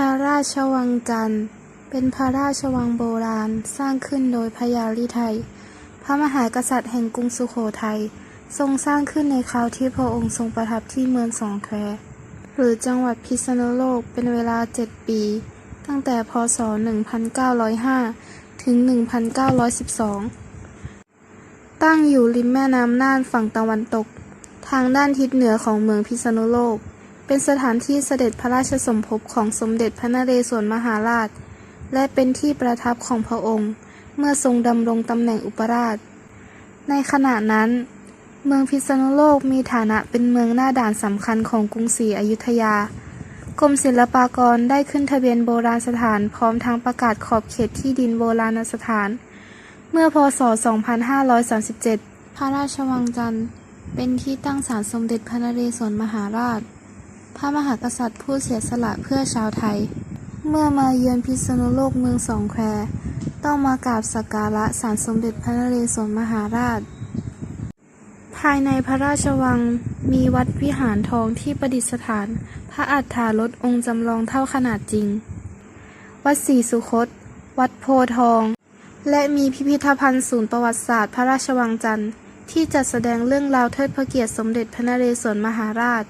ระราชวังจันทร์ เป็นพระราชวังโบราณสร้างขึ้นโดยพระยาลิไทย พระมหากษัตริย์แห่งกรุงสุโขทัย ทรงสร้างขึ้นในคราวที่พระองค์ทรงประทับที่เมืองสองแควหรือจังหวัดพิษณุโลกเป็นเวลา7ปี ตั้งแต่พศ 1905 ถึง 1912 ตั้งอยู่ริมแม่น้ำน่านฝั่งตะวันตก ทางด้านทิศเหนือของเมืองพิษณุโลก เป็นสถานที่เสด็จพระราชสมภพของสมเด็จพระนเรศวรมหาราช และเป็นที่ประทับของพระองค์ เมื่อทรงดำรงตำแหน่งอุปราช ในขณะนั้น เมืองพิษณุโลกมีฐานะเป็นเมืองหน้าด่านสำคัญของกรุงศรีอยุธยากรมศิลปากรได้ขึ้นทะเบียนโบราณสถานพร้อมทั้งประกาศขอบเขตที่ดินโบราณสถาน เมื่อพศ 2537 พระราชวังจันทร์เป็นที่ตั้งศาลสมเด็จพระนเรศวรมหาราช ระมหากษัตริย์ผู้เสียสละเพื่อชาวไทย เมื่อมาเยือนพิษณุโลกเมืองสองแควต้องมากราบสักการะศาลสมเด็จพระนเรศวรมหาราช ภายในพระราชวังมีวัดวิหารทองที่ประดิษฐาน พระอัฏฐารถองค์จำลองเท่าขนาดจริง วัดศรีสุคต วัดโพทอง และมีพิพิธภัณฑ์ศูนย์ประวัติศาสตร์พระราชวังจันทร์ที่จัดแสดงเรื่องราวเทิดพระเกียรติสมเด็จพระนเรศวรมหาราช